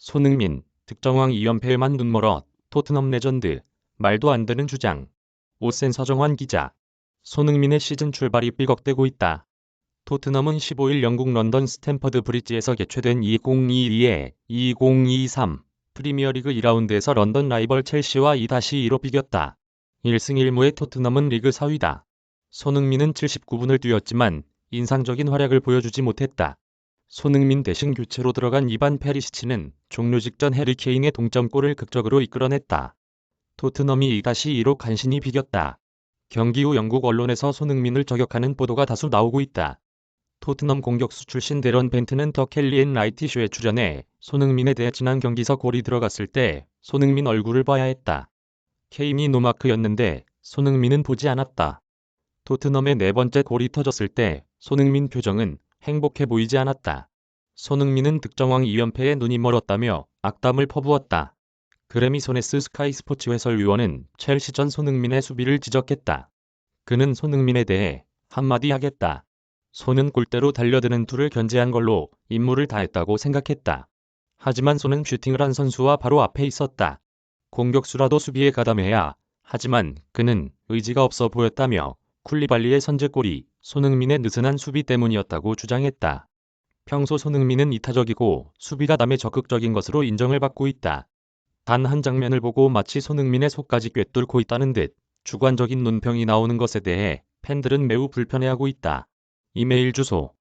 손흥민, 득점왕 2연패에만 눈멀어 토트넘 레전드, 말도 안 되는 주장. 오센 서정환 기자. 손흥민의 시즌 출발이 삐걱대고 있다. 토트넘은 15일 영국 런던 스탠퍼드 브리지에서 개최된 2022-2023 프리미어리그 2라운드에서 런던 라이벌 첼시와 2-2로 비겼다. 1승 1무의 토트넘은 리그 4위다. 손흥민은 79분을 뛰었지만 인상적인 활약을 보여주지 못했다. 손흥민 대신 교체로 들어간 이반 페리시치는 종료 직전 해리 케인의 동점골을 극적으로 이끌어냈다. 토트넘이 2-2로 간신히 비겼다. 경기 후 영국 언론에서 손흥민을 저격하는 보도가 다수 나오고 있다. 토트넘 공격수 출신 데런 벤트는 더 켈리 앤 라이티 쇼에 출연해 손흥민에 대해 지난 경기서 골이 들어갔을 때 손흥민 얼굴을 봐야 했다. 케인이 노마크였는데 손흥민은 보지 않았다. 토트넘의 네 번째 골이 터졌을 때 손흥민 표정은 행복해 보이지 않았다. 손흥민은 득점왕 2연패에 눈이 멀었다며 악담을 퍼부었다. 그래미 소네스 스카이 스포츠 해설위원은 첼시전 손흥민의 수비를 지적했다. 그는 손흥민에 대해 한마디 하겠다. 손은 골대로 달려드는 둘을 견제한 걸로 임무를 다했다고 생각했다. 하지만 손은 슈팅을 한 선수와 바로 앞에 있었다. 공격수라도 수비에 가담해야 하지만 그는 의지가 없어 보였다며 쿨리발리의 선제골이 손흥민의 느슨한 수비 때문이었다고 주장했다. 평소 손흥민은 이타적이고 수비가 남에 적극적인 것으로 인정을 받고 있다. 단 한 장면을 보고 마치 손흥민의 속까지 꿰뚫고 있다는 듯 주관적인 논평이 나오는 것에 대해 팬들은 매우 불편해하고 있다. 이메일 주소